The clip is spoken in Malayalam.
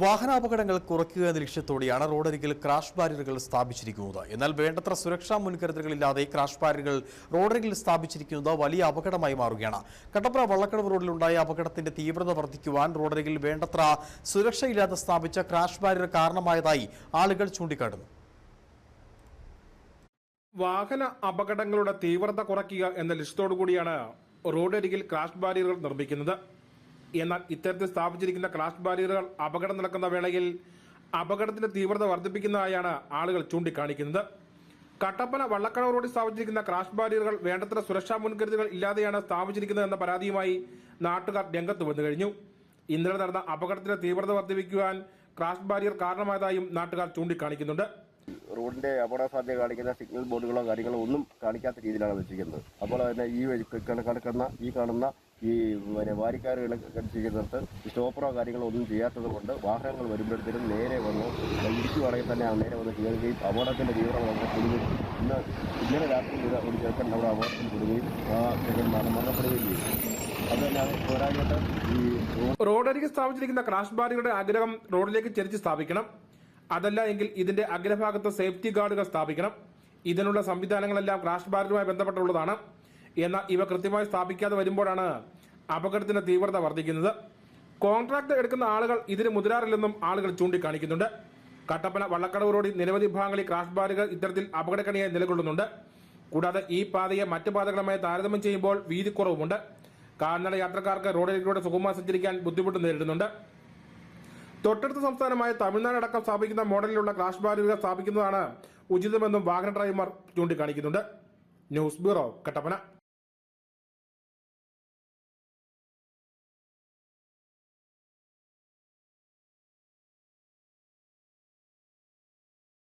വാഹനാപകടങ്ങൾ കുറയ്ക്കുക എന്ന ലക്ഷ്യത്തോടെയാണ് റോഡരികിൽ ക്രാഷ് ബാരിയറുകൾ സ്ഥാപിച്ചിരിക്കുന്നത്. എന്നാൽ വേണ്ടത്ര സുരക്ഷാ മുൻകരുതലുകളില്ലാതെ ക്രാഷ് ബാരിയറുകൾ റോഡരികിൽ സ്ഥാപിച്ചിരിക്കുന്നത് വലിയ അപകടമായി മാറുകയാണ്. കട്ടപ്പുറ വള്ളക്കടവ് റോഡിലുണ്ടായ അപകടത്തിന്റെ തീവ്രത വർദ്ധിക്കുവാൻ റോഡരികിൽ വേണ്ടത്ര സുരക്ഷയില്ലാതെ സ്ഥാപിച്ച ക്രാഷ് ബാരിയർ കാരണമായതായി ആളുകൾ ചൂണ്ടിക്കാട്ടുന്നു. വാഹന അപകടങ്ങളുടെ തീവ്രത കുറയ്ക്കുക എന്ന ലക്ഷ്യത്തോടു കൂടിയാണ് റോഡരികിൽ ക്രാഷ് ബാരിയറുകൾ നിർമ്മിക്കുന്നത്. എന്നാൽ ഇത്തരത്തിൽ സ്ഥാപിച്ചിരിക്കുന്ന ക്രാഷ് ബാരിയറുകൾ അപകടം നടക്കുന്ന വേളയിൽ അപകടത്തിന്റെ തീവ്രത വർദ്ധിപ്പിക്കുന്നതായാണ് ആളുകൾ ചൂണ്ടിക്കാണിക്കുന്നത്. കട്ടപ്പന വള്ളക്കടവ് റോഡിൽ സ്ഥാപിച്ചിരിക്കുന്ന ക്രാഷ് ബാരിയറുകൾ വേണ്ടത്ര സുരക്ഷാ മുൻകരുതലുകൾ ഇല്ലാതെയാണ് സ്ഥാപിച്ചിരിക്കുന്നത് എന്ന പരാതിയുമായി നാട്ടുകാർ രംഗത്ത് വന്നു കഴിഞ്ഞു. ഇന്നലെ നടന്ന അപകടത്തിന്റെ തീവ്രത വർദ്ധിപ്പിക്കുവാൻ ക്രാഷ് ബാരിയർ കാരണമായതായും നാട്ടുകാർ ചൂണ്ടിക്കാണിക്കുന്നുണ്ട്. റോഡിന്റെ അപകട സാധ്യത കാണിക്കുന്ന സിഗ്നൽ ബോർഡുകളോ കാര്യങ്ങളോ ഒന്നും കാണിക്കാത്ത രീതിയിലാണ് വെച്ചിരിക്കുന്നത്. അപ്പോൾ തന്നെ ഈ കിടക്കുന്ന ഈ കാണുന്ന ഈ പിന്നെ വാരിക്കാരെ ചെയ്യുന്നിടത്ത് സ്റ്റോപ്പറോ കാര്യങ്ങളോ ഒന്നും ചെയ്യാത്തത് കൊണ്ട് വാഹനങ്ങൾ വരുമ്പോഴത്തേനും നേരെ വന്ന് ഇടിക്കുവാണെങ്കിൽ തന്നെ നേരെ വന്ന് കയറുകയും അപകടത്തിന്റെ തീവ്രത വളരെ കുടുങ്ങി ഇന്ന് ഇന്നലെ രാത്രി ഒരു ഒരു ചെറുക്കൻ അവിടെ അപകടത്തിൽ കുടുങ്ങുകയും ആ ചെറുക്കൻ മരണം മരണപ്പെടുകയും ചെയ്തു. അത് തന്നെ പോരാഞ്ഞിട്ട് ഈ റോഡരികെ സ്ഥാപിച്ചിരിക്കുന്ന ക്രാഷ് ബാറുകളുടെ ആഗ്രഹം റോഡിലേക്ക് ചെരിച്ച് സ്ഥാപിക്കണം. അതല്ല എങ്കിൽ ഇതിന്റെ അഗ്രഭാഗത്ത് സേഫ്റ്റി ഗാർഡുകൾ സ്ഥാപിക്കണം. ഇതിനുള്ള സംവിധാനങ്ങളെല്ലാം ക്രാഷ് ബാറുമായി ബന്ധപ്പെട്ടുള്ളതാണ്. എന്നാൽ ഇവ കൃത്യമായി സ്ഥാപിക്കാതെ വരുമ്പോഴാണ് അപകടത്തിന്റെ തീവ്രത വർദ്ധിക്കുന്നത്. കോൺട്രാക്ട് എടുക്കുന്ന ആളുകൾ ഇതിന് മുതിരാറില്ലെന്നും ആളുകൾ ചൂണ്ടിക്കാണിക്കുന്നുണ്ട്. കട്ടപ്പന വള്ളക്കടവ് റോഡിൽ നിരവധി ഭാഗങ്ങളിൽ ക്രാഷ് ബാറുകൾ ഇത്തരത്തിൽ അപകടക്കണിയായി നിലകൊള്ളുന്നുണ്ട്. കൂടാതെ ഈ പാതയെ മറ്റു പാതകളുമായി താരതമ്യം ചെയ്യുമ്പോൾ വീതിക്കുറവുമുണ്ട്. കാൽനട യാത്രക്കാർക്ക് റോഡിലൂടെ സുഗമ സഞ്ചരിക്കാൻ ബുദ്ധിമുട്ട് നേരിടുന്നുണ്ട്. തൊട്ടടുത്ത സംസ്ഥാനമായ തമിഴ്നാട് അടക്കം സ്ഥാപിക്കുന്ന മോഡലിലുള്ള ക്രാഷ് ബാറുകൾ സ്ഥാപിക്കുന്നതാണ് ഉചിതമെന്നും വാഹന ഡ്രൈവർമാർ ചൂണ്ടിക്കാണിക്കുന്നുണ്ട്. News bureau Kattappana.